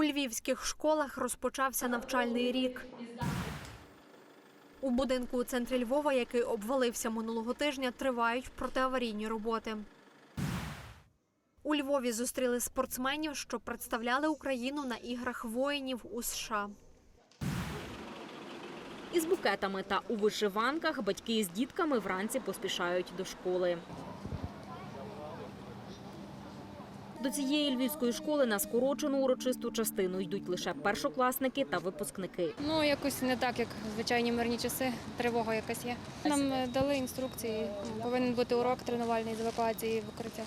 У львівських школах розпочався навчальний рік. У будинку у центрі Львова, який обвалився минулого тижня, тривають протиаварійні роботи. У Львові зустріли спортсменів, що представляли Україну на іграх воїнів у США. Із букетами та у вишиванках батьки з дітками вранці поспішають до школи. До цієї львівської школи на скорочену урочисту частину йдуть лише першокласники та випускники. Ну, якось не так, як звичайні мирні часи. Тривога якась є. Нам е, дали інструкції. Повинен бути урок тренувальний з евакуації в укриття.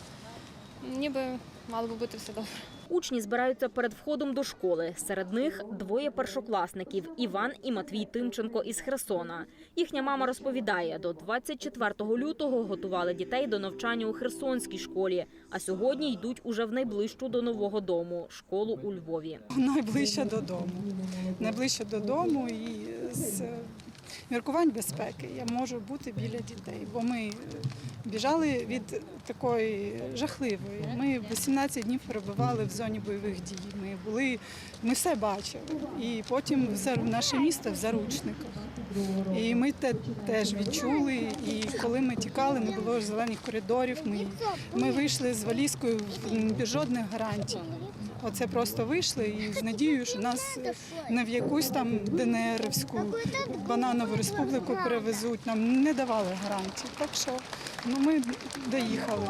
Ніби мало би бути все добре. Учні збираються перед входом до школи. Серед них двоє першокласників Іван і Матвій Тимченко із Херсона. Їхня мама розповідає, до 24 лютого готували дітей до навчання у Херсонській школі, а сьогодні йдуть уже в найближчу до нового дому школу у Львові. найближче додому. Найближче додому і з міркувань безпеки я можу бути біля дітей, бо ми е, біжали від такої жахливої. Ми 18 днів перебували в зоні бойових дій. Ми були, ми все бачили. І потім все наше місто в заручниках. І ми те теж відчули. І коли ми тікали, не було зелених коридорів. Ми, ми вийшли з валізкою без жодних гарантій. Оце просто вийшли і з надією, що нас не в якусь там ДНРівську бананову республіку перевезуть. Нам не давали гарантій. Так що ну, ми доїхали.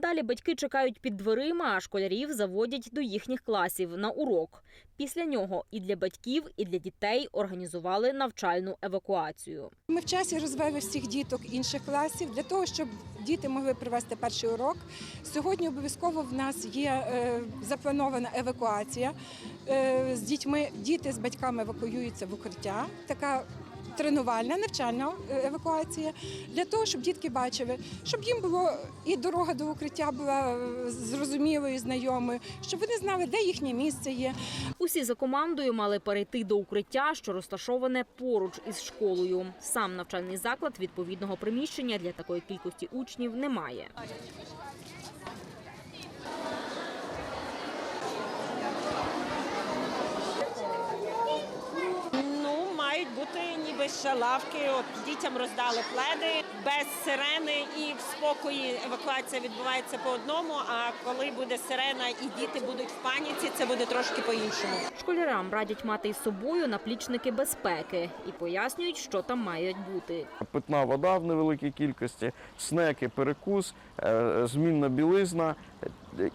Далі батьки чекають під дверима, а школярів заводять до їхніх класів на урок. Після нього і для батьків, і для дітей організували навчальну евакуацію. Ми в часі розвели всіх діток інших класів для того, щоб діти могли провести перший урок. Сьогодні обов'язково в нас є е, запланована евакуація е, з дітьми. Діти з батьками евакуюються в укриття. Така тренувальна навчальна е, евакуація для того, щоб дітки бачили, щоб їм було і дорога до укриття була е, зрозумілою, знайомою, щоб вони знали, де їхнє місце є. Усі за командою мали перейти до укриття, що розташоване поруч із школою. Сам навчальний заклад відповідного приміщення для такої кількості учнів не має. Ну, мають ще лавки. От дітям роздали пледи без сирени і в спокої евакуація відбувається по одному. А коли буде сирена і діти будуть в паніці, це буде трошки по-іншому. Школярам радять мати із собою наплічники безпеки і пояснюють, що там мають бути. питна вода в невеликій кількості, снеки, перекус, е, змінна білизна,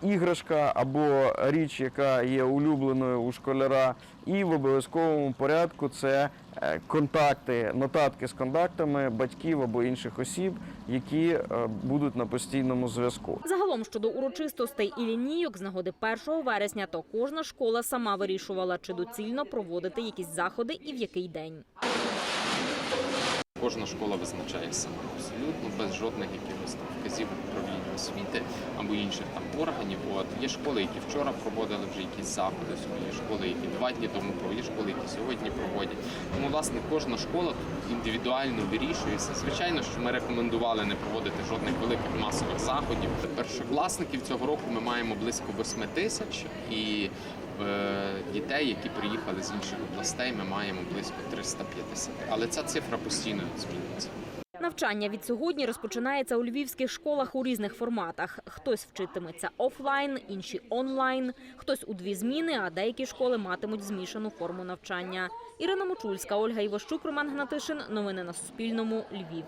іграшка або річ, яка є улюбленою у школяра, і в обов'язковому порядку це е, контакти, нотатки з контактами батьків або інших осіб, які е, будуть на постійному зв'язку. Загалом щодо урочистостей і лінійок з нагоди 1 вересня, то кожна школа сама вирішувала, чи доцільно проводити якісь заходи і в який день. Кожна школа визначає сама абсолютно без жодних якихось управління освіти або інших там органів. От є школи, які вчора проводили вже якісь заходи, є школи, які два дні тому проводять, є школи, які сьогодні проводять. Тому власне кожна школа індивідуально вирішується. Звичайно, що ми рекомендували не проводити жодних великих масових заходів. Першокласників цього року ми маємо близько 8 тисяч і е, дітей, які приїхали з інших областей, ми маємо близько 350. Але ця цифра постійно змінюється. Навчання від сьогодні розпочинається у львівських школах у різних форматах. Хтось вчитиметься офлайн, інші онлайн, хтось у дві зміни, а деякі школи матимуть змішану форму навчання. Ірина Мочульська, Ольга Іващук, Роман Гнатишин. Новини на Суспільному. Львів.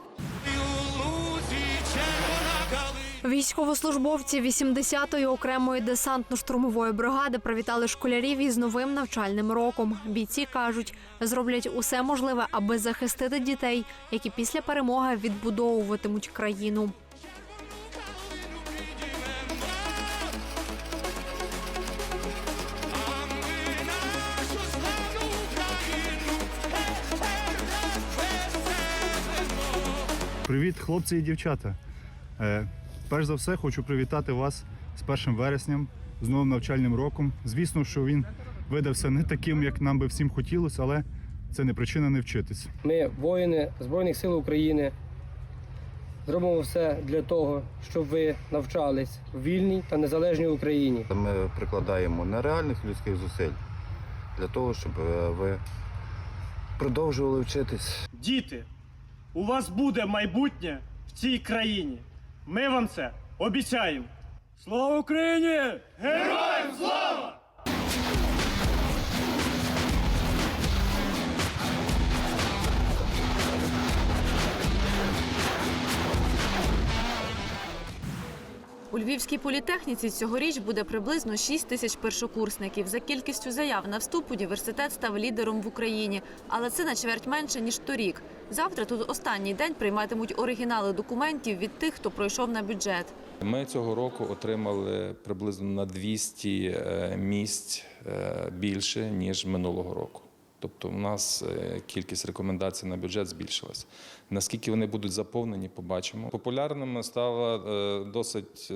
Військовослужбовці 80-ї окремої десантно-штурмової бригади привітали школярів із новим навчальним роком. Бійці кажуть, зроблять усе можливе, аби захистити дітей, які після перемоги відбудовуватимуть країну. Привіт, хлопці і дівчата. Перш за все, хочу привітати вас з першим вересням, з новим навчальним роком. Звісно, що він видався не таким, як нам би всім хотілося, але це не причина не вчитись. Ми воїни Збройних сил України. зробимо все для того, щоб ви навчались в вільній та незалежній Україні. Ми прикладаємо нереальних людських зусиль для того, щоб е, ви продовжували вчитись. Діти, у вас буде майбутнє в цій країні. Ми вам це обіцяємо. Слава Україні! Героям У Львівській політехніці цьогоріч буде приблизно 6 тисяч першокурсників. За кількістю заяв на вступ університет став лідером в Україні, але це на чверть менше ніж торік. Завтра тут останній день прийматимуть оригінали документів від тих, хто пройшов на бюджет. Ми цього року отримали приблизно на 200 е, місць е, більше ніж минулого року. Тобто, у нас е, кількість рекомендацій на бюджет збільшилась. Наскільки вони будуть заповнені, побачимо. Популярними стала е, досить е,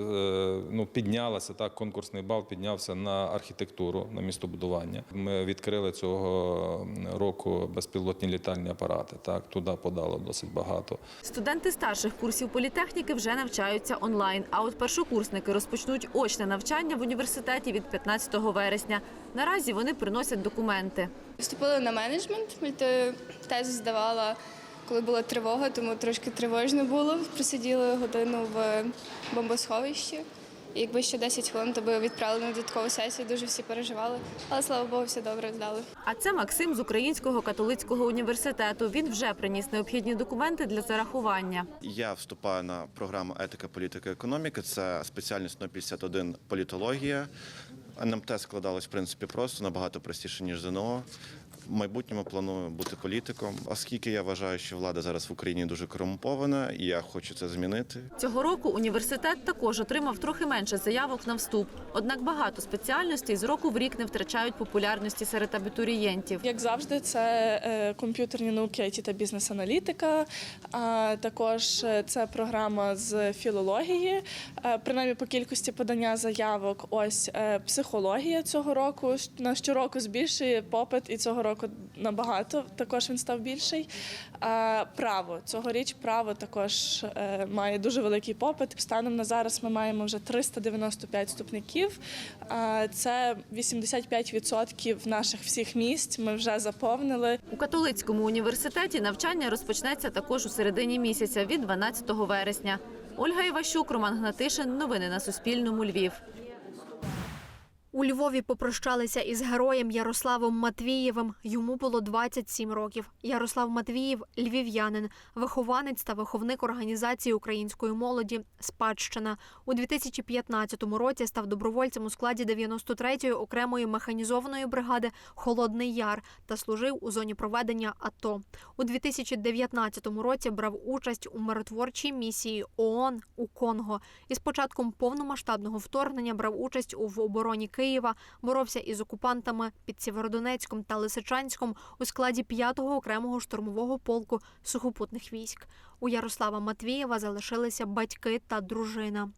ну піднялася так. Конкурсний бал піднявся на архітектуру, на містобудування. Ми відкрили цього року безпілотні літальні апарати. Так туди подало досить багато. Студенти старших курсів політехніки вже навчаються онлайн. А от першокурсники розпочнуть очне навчання в університеті від 15 вересня. Наразі вони приносять документи. Вступила на менеджмент, тезу здавала, коли була тривога, тому трошки тривожно було. Просиділи годину в бомбосховищі. І якби ще 10 хвилин, то би відправили на додаткову сесію, дуже всі переживали. Але слава Богу, все добре здали. А це Максим з Українського католицького університету. Він вже приніс необхідні документи для зарахування. Я вступаю на програму етика, політика, економіка. Це спеціальність 051 політологія. НМТ складалось в принципі просто набагато простіше ніж ЗНО. В майбутньому планую бути політиком, оскільки я вважаю, що влада зараз в Україні дуже корумпована, і я хочу це змінити. Цього року університет також отримав трохи менше заявок на вступ. Однак багато спеціальностей з року в рік не втрачають популярності серед абітурієнтів. Як завжди, це е, комп'ютерні науки, IT та бізнес-аналітика. А також е, це програма з філології. Е, Принаймні по кількості подання заявок. Ось психологія цього року на щороку збільшує попит, і цього року набагато також він став більший. А Право цьогоріч право також е, має дуже великий попит. Станом на зараз ми маємо вже 395 вступників. Це 85% наших всіх місць. Ми вже заповнили. У католицькому університеті навчання розпочнеться також у середині місяця від 12 вересня. Ольга Іващук, Роман Гнатишин. Новини на Суспільному. Львів. У Львові попрощалися із героєм Ярославом Матвієвим. Йому було 27 років. Ярослав Матвієв львів'янин, вихованець та виховник організації української молоді Спадщина. У 2015 році став добровольцем у складі 93-ї окремої механізованої бригади Холодний Яр та служив у зоні проведення АТО. У 2019 році брав участь у миротворчій місії ООН у Конго. І з початком повномасштабного вторгнення брав участь у обороні Києва, боровся із окупантами під Сєвєродонецьком та Лисичанськом у складі 5-го окремого штурмового полку сухопутних військ. У Ярослава Матвієва залишилися батьки та дружина.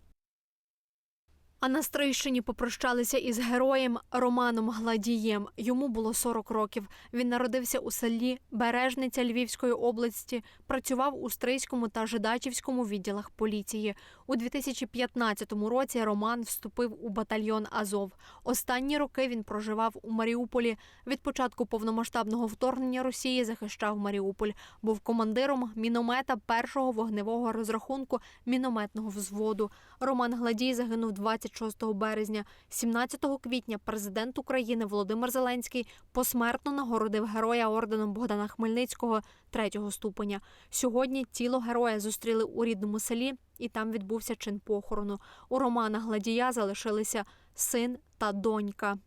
А на Стрийщині попрощалися із героєм Романом Гладієм. Йому було 40 років. Він народився у селі Бережниця Львівської області, працював у Стрийському та Жидачівському відділах поліції. У 2015 році Роман вступив у батальйон Азов. Останні роки він проживав у Маріуполі. Від початку повномасштабного вторгнення Росії захищав Маріуполь. Був командиром міномета першого вогневого розрахунку мінометного взводу. Роман Гладій загинув 26 березня. 17 квітня президент України Володимир Зеленський посмертно нагородив героя орденом Богдана Хмельницького третього ступеня. Сьогодні тіло героя зустріли у рідному селі, і там відбувся чин похорону. У Романа Гладія залишилися син та донька.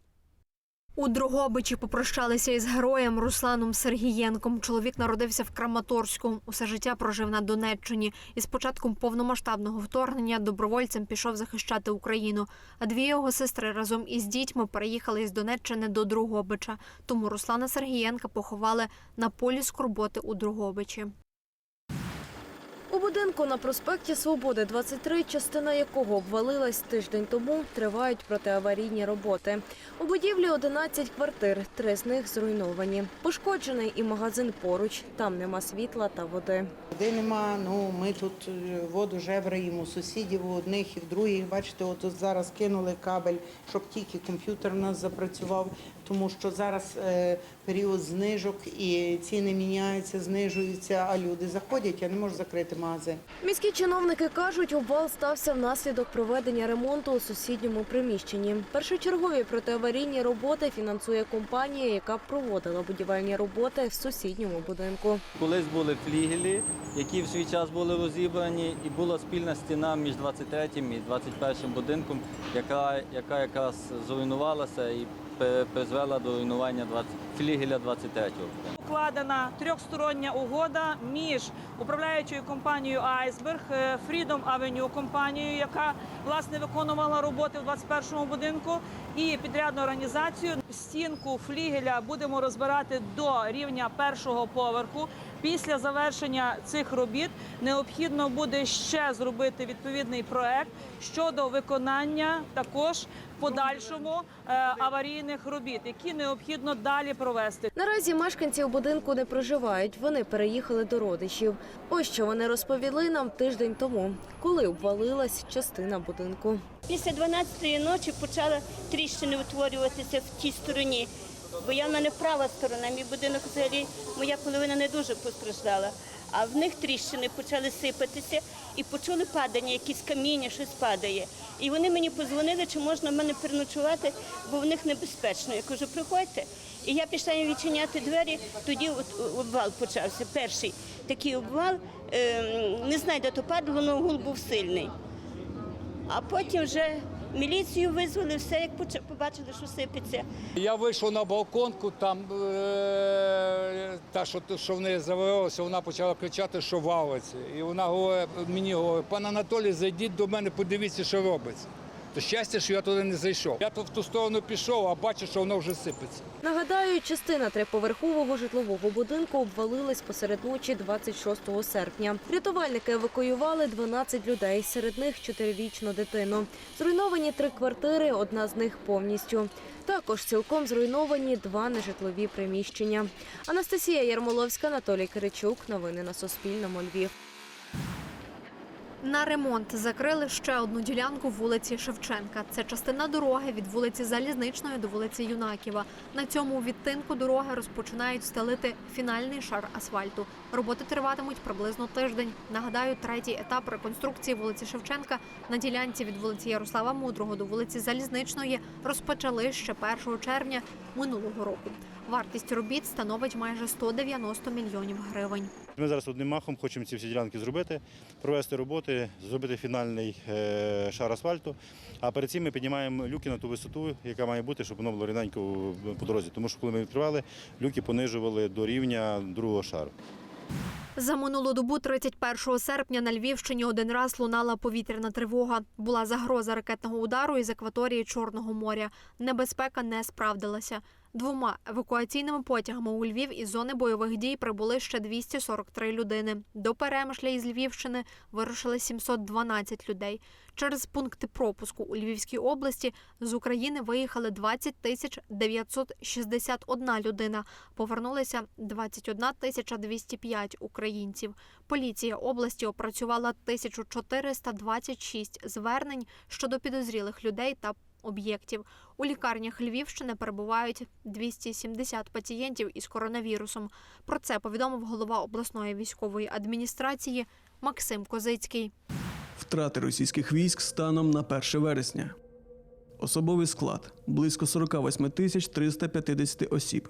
У Дрогобичі попрощалися із героєм Русланом Сергієнком. Чоловік народився в Краматорську. Усе життя прожив на Донеччині. І з початком повномасштабного вторгнення добровольцем пішов захищати Україну. А дві його сестри разом із дітьми переїхали із Донеччини до Дрогобича. Тому Руслана Сергієнка поховали на полі скорботи у Дрогобичі. У будинку на проспекті Свободи 23, частина якого обвалилась тиждень тому, тривають протиаварійні роботи. У будівлі 11 квартир, три з них зруйновані. Пошкоджений і магазин поруч. Там нема світла та води. Води нема, ну ми тут е, воду жебраємо у сусідів, у одних і в других. Бачите, от зараз кинули кабель, щоб тільки комп'ютер у нас запрацював, тому що зараз е, період знижок і ціни міняються, знижуються, а люди заходять, я не можу закрити магазин. Міські чиновники кажуть, обвал стався внаслідок проведення ремонту у сусідньому приміщенні. Першочергові протиаварійні роботи фінансує компанія, яка проводила будівельні роботи в сусідньому будинку. Колись були флігелі, які в свій час були розібрані, і була спільна стіна між 23 і 21 будинком, яка, яка якраз зруйнувалася і призвела до руйнування 20, флігеля 23-го. Укладена трьохстороння угода між управляючою компанією Айсберг, е, Freedom Avenue компанією, яка власне виконувала роботи в 21-му будинку, і підрядну організацію. Стінку флігеля будемо розбирати до рівня першого поверху. Після завершення цих робіт необхідно буде ще зробити відповідний проект щодо виконання також подальшому е, аварійних робіт, які необхідно далі провести. Наразі мешканці у будинку не проживають. Вони переїхали до родичів. Ось що вони розповіли нам тиждень тому, коли обвалилась частина будинку. Після 12-ї ночі почали тріщини утворюватися в тій стороні. Бо я в мене права сторона, мій будинок взагалі моя половина не дуже постраждала. А в них тріщини почали сипатися і почули падання, якісь каміння, щось падає. І вони мені подзвонили, чи можна в мене переночувати, бо в них небезпечно. Я кажу, приходьте. І я пішла їм відчиняти двері, тоді от обвал почався. Перший такий обвал, ем, не знаю, де то падало, але гул був сильний. А потім вже міліцію визвали, все як побачили, що сипеться. Я вийшов на балконку, там е, та, що, що в неї заварилося, вона почала кричати, що валиться. І вона говорить, мені говорить, пан Анатолій, зайдіть до мене, подивіться, що робиться. То щастя, що я туди не зайшов. Я тут в ту сторону пішов, а бачу, що воно вже сипеться. Нагадаю, частина триповерхового житлового будинку обвалилась посеред ночі 26 серпня. Рятувальники евакуювали 12 людей, серед них 4-річну дитину. Зруйновані три квартири, одна з них повністю. Також цілком зруйновані два нежитлові приміщення. Анастасія Ярмоловська, Анатолій Киричук. Новини на Суспільному. Львів. На ремонт закрили ще одну ділянку вулиці Шевченка. Це частина дороги від вулиці Залізничної до вулиці Юнаківа. На цьому відтинку дороги розпочинають стелити фінальний шар асфальту. Роботи триватимуть приблизно тиждень. Нагадаю, третій етап реконструкції вулиці Шевченка на ділянці від вулиці Ярослава Мудрого до вулиці Залізничної розпочали ще 1 червня минулого року. Вартість робіт становить майже 190 мільйонів гривень. Ми зараз одним махом хочемо ці всі ділянки зробити, провести роботи, зробити фінальний е, шар асфальту. А перед цим ми піднімаємо люки на ту висоту, яка має бути, щоб воно було рівненько по дорозі. Тому що коли ми відкривали, люки понижували до рівня другого шару. За минулу добу, 31 серпня, на Львівщині один раз лунала повітряна тривога. Була загроза ракетного удару із акваторії Чорного моря. Небезпека не справдилася. Двома евакуаційними потягами у Львів із зони бойових дій прибули ще 243 людини. До Перемишля із Львівщини вирушили 712 людей. Через пункти пропуску у Львівській області з України виїхали 20 тисяч 961 людина. Повернулися 21 тисяча 205 українців. Поліція області опрацювала 1426 звернень щодо підозрілих людей та об'єктів. У лікарнях Львівщини перебувають 270 пацієнтів із коронавірусом. Про це повідомив голова обласної військової адміністрації Максим Козицький. Втрати російських військ станом на 1 вересня. Особовий склад близько 48 тисяч 350 осіб.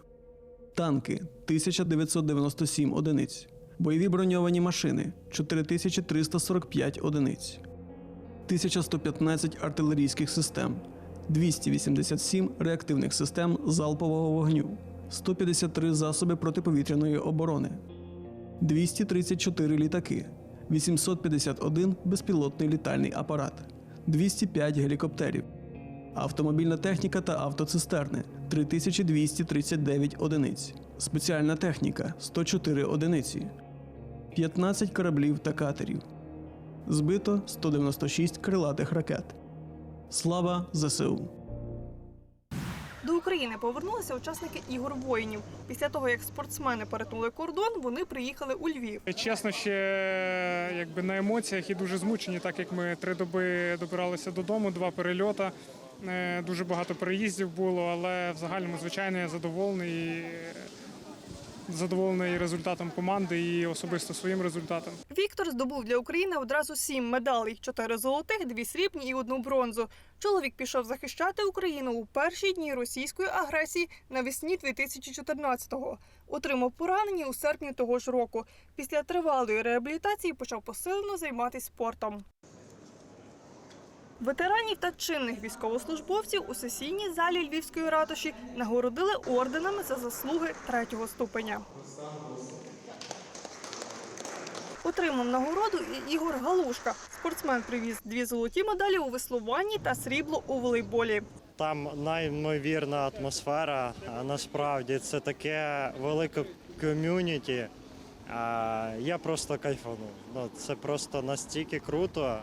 Танки 1997 одиниць. Бойові броньовані машини 4345 одиниць. 1115 артилерійських систем, 287 реактивних систем залпового вогню, 153 засоби протиповітряної оборони, 234 літаки, 851 безпілотний літальний апарат, 205 гелікоптерів, автомобільна техніка та автоцистерни 3239 одиниць, спеціальна техніка 104 одиниці, 15 кораблів та катерів. Збито 196 крилатих ракет. Слава ЗСУ! До України повернулися учасники ігор воїнів. Після того, як спортсмени перетнули кордон, вони приїхали у Львів. Чесно, ще якби на емоціях і дуже змучені, так як ми три доби добиралися додому, два перельота. Е, Дуже багато переїздів було, але в загальному, звичайно, я задоволений. Задоволений результатом команди і особисто своїм результатом. Віктор здобув для України одразу сім медалей: чотири золотих, дві срібні і одну бронзу. Чоловік пішов захищати Україну у перші дні російської агресії навесні 2014-го. Отримав поранення у серпні того ж року. Після тривалої реабілітації почав посилено займатися спортом. Ветеранів та чинних військовослужбовців у сесійній залі Львівської ратуші нагородили орденами за заслуги третього ступеня. Отримав нагороду і Ігор Галушка. Спортсмен привіз дві золоті медалі у веслуванні та срібло у волейболі. Там неймовірна атмосфера. Насправді це таке велике ком'юніті. Я просто кайфанув. Ну, це просто настільки круто.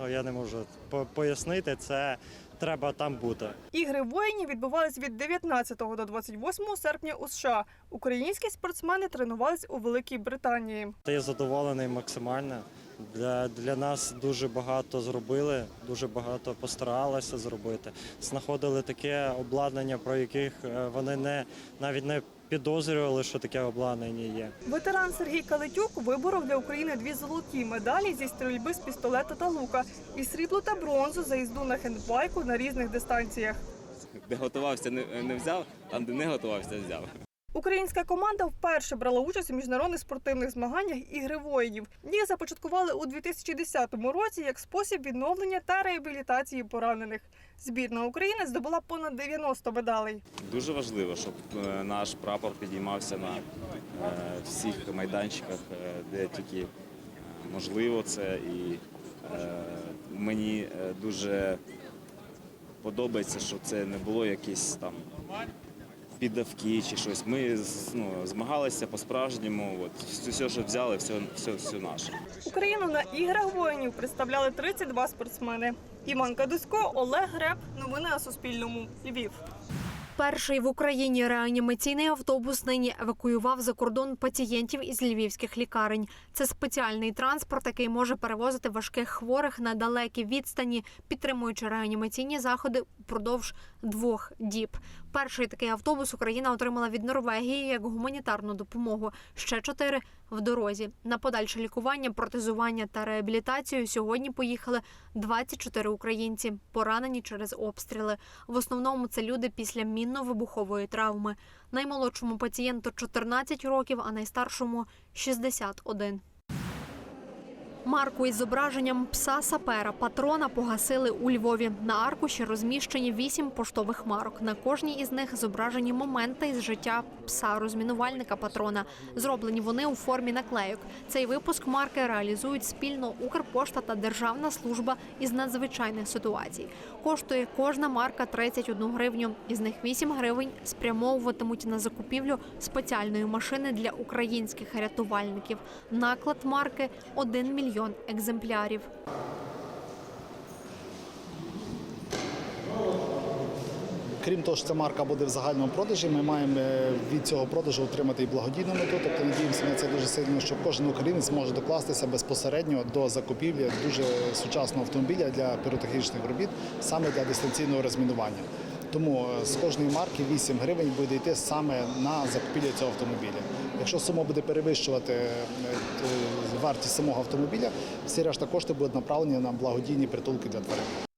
Ну, я не можу пояснити, це треба там бути. Ігри воїнів відбувались від 19 до 28 серпня у США. Українські спортсмени тренувались у Великій Британії. Я задоволений максимально. Для, для нас дуже багато зробили, дуже багато постаралися зробити. Знаходили таке обладнання, про яких е, вони не навіть не підозрювали, що таке обладнання є. Ветеран Сергій Калитюк виборов для України дві золоті медалі зі стрільби з пістолета та лука і срібло та бронзу за їзду на хендбайку на різних дистанціях. Де готувався, не, не взяв, а де не готувався, взяв. Українська команда вперше брала участь у міжнародних спортивних змаганнях ігри воїнів. Їх започаткували у 2010 році як спосіб відновлення та реабілітації поранених. Збірна України здобула понад 90 медалей. Дуже важливо, щоб е, наш прапор підіймався на е, всіх майданчиках, е, де тільки можливо це. І мені дуже подобається, що це не було якісь там піддавки чи щось. Ми ну, змагалися по-справжньому. От, все, що взяли, все, все, все наше. Україну на іграх воїнів представляли 32 спортсмени. Іван Кадусько, Олег Греб. Новини на Суспільному. Львів. Перший в Україні реанімаційний автобус нині евакуював за кордон пацієнтів із львівських лікарень. Це спеціальний транспорт, який може перевозити важких хворих на далекі відстані, підтримуючи реанімаційні заходи впродовж двох діб. Перший такий автобус Україна отримала від Норвегії як гуманітарну допомогу. Ще чотири в дорозі. На подальше лікування, протезування та реабілітацію сьогодні поїхали 24 українці, поранені через обстріли. В основному це люди після мінно-вибухової травми. Наймолодшому пацієнту 14 років, а найстаршому 61. Марку із зображенням пса сапера патрона погасили у Львові. На аркуші розміщені вісім поштових марок. На кожній із них зображені моменти із життя пса розмінувальника патрона. Зроблені вони у формі наклейок. Цей випуск марки реалізують спільно Укрпошта та Державна служба із надзвичайних ситуацій. Коштує кожна марка 31 гривню. Із них 8 гривень спрямовуватимуть на закупівлю спеціальної машини для українських рятувальників. Наклад марки 1 мільйон екземплярів. Крім того, що ця марка буде в загальному продажі, ми маємо е, від цього продажу отримати і благодійну мету. Тобто надіємося на це дуже сильно, що кожен українець може докластися безпосередньо до закупівлі дуже сучасного автомобіля для піротехнічних робіт, саме для дистанційного розмінування. Тому е, з кожної марки 8 гривень буде йти саме на закупівлю цього автомобіля. Якщо сума буде перевищувати е, е, вартість самого автомобіля, всі решта кошти будуть направлені на благодійні притулки для тварин.